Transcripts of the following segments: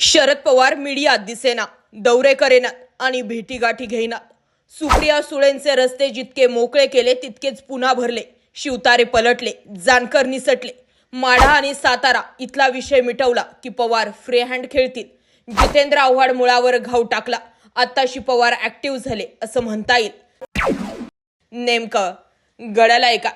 शरद पवार मीडियात दिसेना दौरे करेनात आणि भेटीगाठी घेईनात सुप्रिया सुळेंचे रस्ते जितके मोकळे केले तितकेच पुन्हा भरले. शिवतारे पलटले जानकर निसटले. माढा आणि सातारा इथला विषय मिटवला की पवार फ्री हँड खेळतील. जितेंद्र आव्हाड मुळावर घाव टाकला. आत्ताशी पवार ऍक्टिव्ह झाले असं म्हणता येईल. नेमकं गडाला ऐका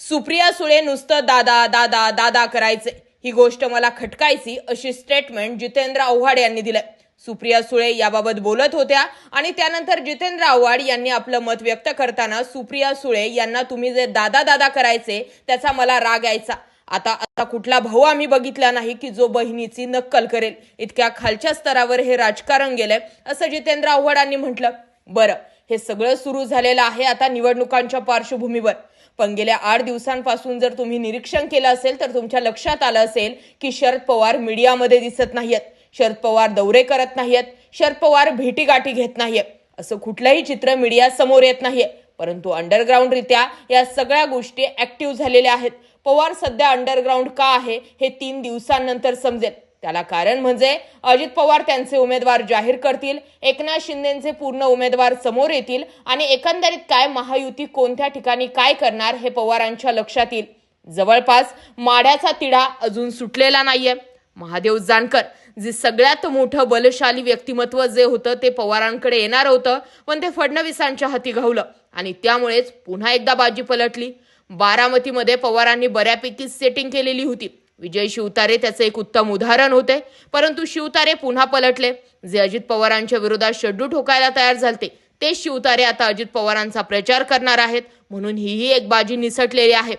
सुप्रिया सुळे नुसतं दादा दादा दादा करायचे. ही गोष्ट मला खटकायची अशी स्टेटमेंट जितेंद्र आव्हाड यांनी दिलंय. सुप्रिया सुळे याबाबत बोलत होत्या आणि त्यानंतर जितेंद्र आव्हाड यांनी आपलं मत व्यक्त करताना सुप्रिया सुळे यांना तुम्ही जे दादा दादा करायचे त्याचा मला राग यायचा. आता आता कुठला भाऊ आम्ही बघितला नाही की जो बहिणीची नक्कल करेल. इतक्या खालच्या स्तरावर हे राजकारण गेलंय असं जितेंद्र आव्हाडांनी म्हटलं. बरं हे सगळं सुरू झालेलं आहे आता निवडणुकांच्या पार्श्वभूमीवर. पण गेल्या आठ दिवसांपासून जर तुम्ही निरीक्षण केलं असेल तर तुमच्या लक्षात आलं असेल की शरद पवार मीडियामध्ये दिसत नाहीयेत. शरद पवार दौरे करत नाहीयेत. शरद पवार भेटीगाठी घेत नाहीये असं कुठलंही चित्र मीडिया समोर येत नाहीये. परंतु अंडरग्राऊंड रित्या या सगळ्या गोष्टी ऍक्टिव्ह झालेल्या आहेत. पवार सध्या अंडरग्राऊंड का आहे हे तीन दिवसांनंतर समजेल. त्याला कारण म्हणजे अजित पवार त्यांचे उमेदवार जाहीर करतील एकनाथ शिंदेचे पूर्ण उमेदवार समोर येतील आणि एकंदरीत काय महायुती कोणत्या ठिकाणी काय करणार हे पवारांच्या लक्षात येईल. जवळपास माड्याचा तिढा अजून सुटलेला नाहीये. महादेव जानकर जे सगळ्यात मोठं बलशाली व्यक्तिमत्व जे होतं ते पवारांकडे येणार होतं पण ते फडणवीसांच्या हाती घावलं आणि त्यामुळेच पुन्हा एकदा बाजी पलटली. बारामतीमध्ये पवारांनी बऱ्यापैकी सेटिंग केलेली होती. विजय शिवतारे त्याचे एक उत्तम उदाहरण होते. परंतु शिवतारे पुन्हा पलटले. जे अजित पवारांच्या विरोधात शड्डू ठोकायला तयार झालते ते शिवतारे आता अजित पवारांचा प्रचार करणार आहेत. म्हणून हीही एक बाजी निसटलेली आहे.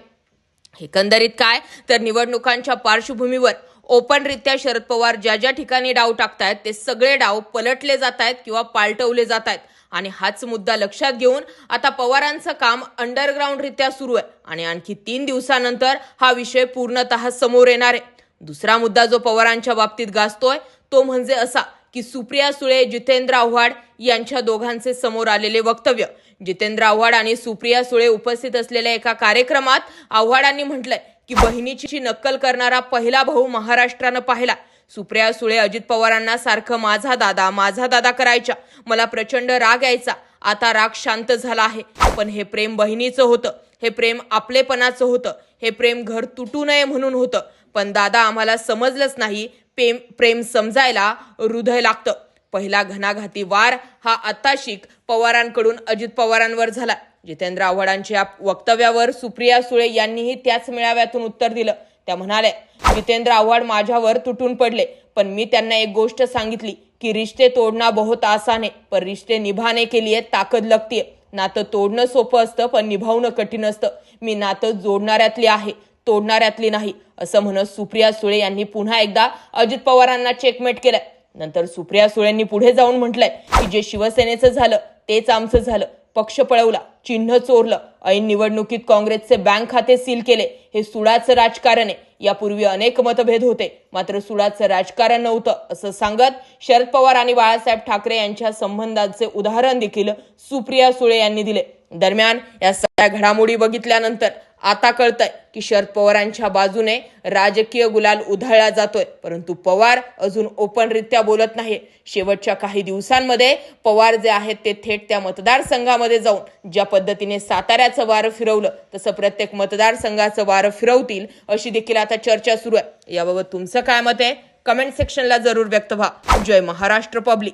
एकंदरीत काय? तर निवडणुकांच्या पार्श्वभूमीवर ओपनरित्या शरद पवार ज्या ज्या ठिकाणी डाव टाकतायत ते सगळे डाव पलटले जात आहेत किंवा पालटवले जात आहेत आणि हाच मुद्दा लक्षात घेऊन आता पवारांचं काम अंडरग्राऊंडरित्या सुरू आहे. आणि आणखी तीन दिवसानंतर हा विषय पूर्णतः समोर येणार आहे. दुसरा मुद्दा जो पवारांच्या बाबतीत गाजतोय तो म्हणजे असा की सुप्रिया सुळे जितेंद्र आव्हाड यांच्या दोघांचे समोर आलेले वक्तव्य. जितेंद्र आव्हाड आणि सुप्रिया सुळे उपस्थित असलेल्या एका कार्यक्रमात आव्हाडांनी म्हटलंय की बहिणीची नक्कल करणारा पहिला भाऊ महाराष्ट्रानं पाहिला. सुप्रिया सुळे अजित पवारांना सारखं माझा दादा माझा दादा करायच्या. मला प्रचंड राग यायचा. आता राग शांत झाला आहे. पण हे प्रेम बहिणीचं होतं. हे प्रेम आपलेपणाचं होतं. हे प्रेम घर तुटू नये म्हणून होतं. पण दादा आम्हाला समजलंच नाही. प्रेम प्रेम समजायला हृदय लागतं. पहिला घणाघाती वार हा आत्ताशिक पवारांकडून अजित पवारांवर झाला. जितेंद्र आव्हाडांच्या वक्तव्यावर सुप्रिया सुळे यांनीही त्याच मेळाव्यातून उत्तर दिलं. त्या म्हणाल्या जितेंद्र आव्हाड माझ्यावर तुटून पडले. पण मी त्यांना एक गोष्ट सांगितली की रिश्ते तोडणं बहुत आसान पण रिश्ते निभाने के लिए ताकद लगतीये. नातं तोडणं सोपं असतं पण निभावणं कठीण असतं. मी नातं जोडणाऱ्यातली आहे तोडणाऱ्यातली नाही असं म्हणत सुप्रिया सुळे यांनी पुन्हा एकदा अजित पवारांना चेकमेट केलाय. नंतर सुप्रिया सुळेंनी पुढे जाऊन म्हटलंय की जे शिवसेनेचं झालं तेच आमचं झालं. पक्ष पळवला चिन्ह चोरलं. ऐन निवडणुकीत काँग्रेसचे बँक खाते सील केले. हे सुडाचं राजकारण आहे. यापूर्वी अनेक मतभेद होते. मात्र सुडाचं राजकारण नव्हतं असं सांगत शरद पवार आणि बाळासाहेब ठाकरे यांच्या संबंधांचे उदाहरण देखील सुप्रिया सुळे यांनी दिले. दरम्यान या सगळ्या घडामोडी बघितल्यानंतर आता कळतंय की शरद पवारांच्या बाजूने राजकीय गुलाल उधळला जातोय. परंतु पवार अजून ओपनरित्या बोलत नाही शेवटच्या काही दिवसांमध्ये पवार जे आहेत ते थेट त्या मतदारसंघामध्ये जाऊन ज्या पद्धतीने साताऱ्याचं वारं फिरवलं तसं प्रत्येक मतदारसंघाचं वारं फिरवतील अशी देखील आता चर्चा सुरू आहे. याबाबत तुमचं काय मत आहे? कमेंट सेक्शनला जरूर व्यक्त व्हा. जय महाराष्ट्र पब्लिक.